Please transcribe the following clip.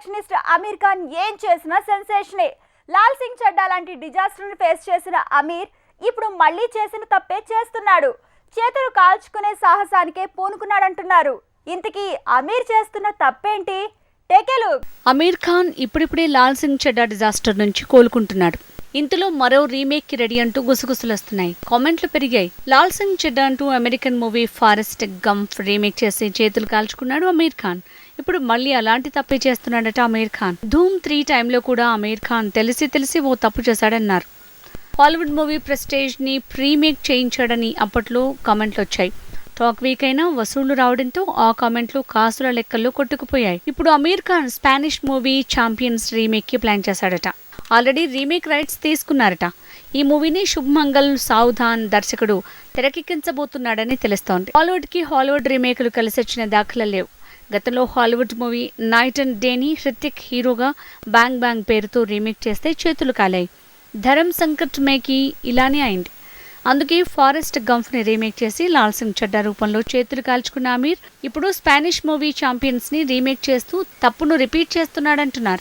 Perfectionist Aamir Khan ఏం చేసినా సెన్సేషనే లాల్ సింగ్ చడ్డా లాంటి డిజాస్టర్ని ఫేస్ చేసిన అమీర్ ఇప్పుడు మళ్ళీ చేసిన తప్పే చేస్తున్నాడు. చేతులు కాల్చుకునే సాహసానికే పూనుకున్నాడంటున్నారు. ఇంతకీ అమీర్ చేస్తున్న తప్పేంటి? టేకెలు అమీర్ ఖాన్ ఇప్పుడిప్పుడే లాల్ సింగ్ చెడ్డా డిజాస్టర్ నుంచి కోలుకుంటున్నాడు. ఇంతలో మరో రీమేక్కి రెడీ అంటూ గుసగుసలొస్తున్నాయి. కామెంట్లు పెరిగాయి. లాల్ సింగ్ చెడ్డా అంటూ American movie Forrest Gump remake చేసి చేతులు కాల్చుకున్నాడు అమీర్ ఖాన్. ఇప్పుడు మళ్ళీ అలాంటి తప్పే చేస్తున్నాడట అమీర్ ఖాన్. ధూమ్ త్రీ టైంలో కూడా అమీర్ ఖాన్ తెలిసి తెలిసి ఓ తప్పు చేశాడన్నారు. హాలీవుడ్ మూవీ ప్రెస్టేజ్ని ప్రీమేక్ చేయించాడని అప్పట్లో కామెంట్లు వచ్చాయి టాక్ వీక్ అయినా వసూళ్ళు రావడంతో ఆ కామెంట్లు కాసుల లెక్కల్లో కొట్టుకుపోయాయి. ఇప్పుడు Aamir Khan Spanish movie champions రీమేక్కి plan చేశాడట. ఆల్రెడీ రీమేక్ రైట్స్ తీసుకున్నారట. ఈ మూవీని శుభ్ మంగల్ సావుధాన్ దర్శకుడు తెరకెక్కించబోతున్నాడని తెలుస్తోంది. హాలీవుడ్కి హాలీవుడ్ రీమేకులు కలిసొచ్చిన దాఖలు లేవు. గతంలో హాలీవుడ్ మూవీ నైట్ అండ్ డేని హృతిక్ హీరోగా బ్యాంగ్ బ్యాంగ్ పేరుతో రీమేక్ చేస్తే చేతులు కాలాయి. ధరమ్ సంకట్ మేకి ఇలానే అయింది. అందుకే ఫారెస్ట్ గంఫ్ని రీమేక్ చేసి లాల్ సింగ్ చడ్డా రూపంలో చేతులు కాల్చుకున్న అమీర్ ఇప్పుడు స్పానిష్ మూవీ ఛాంపియన్స్ని రీమేక్ చేస్తూ తప్పును రిపీట్ చేస్తున్నాడంటున్నారు.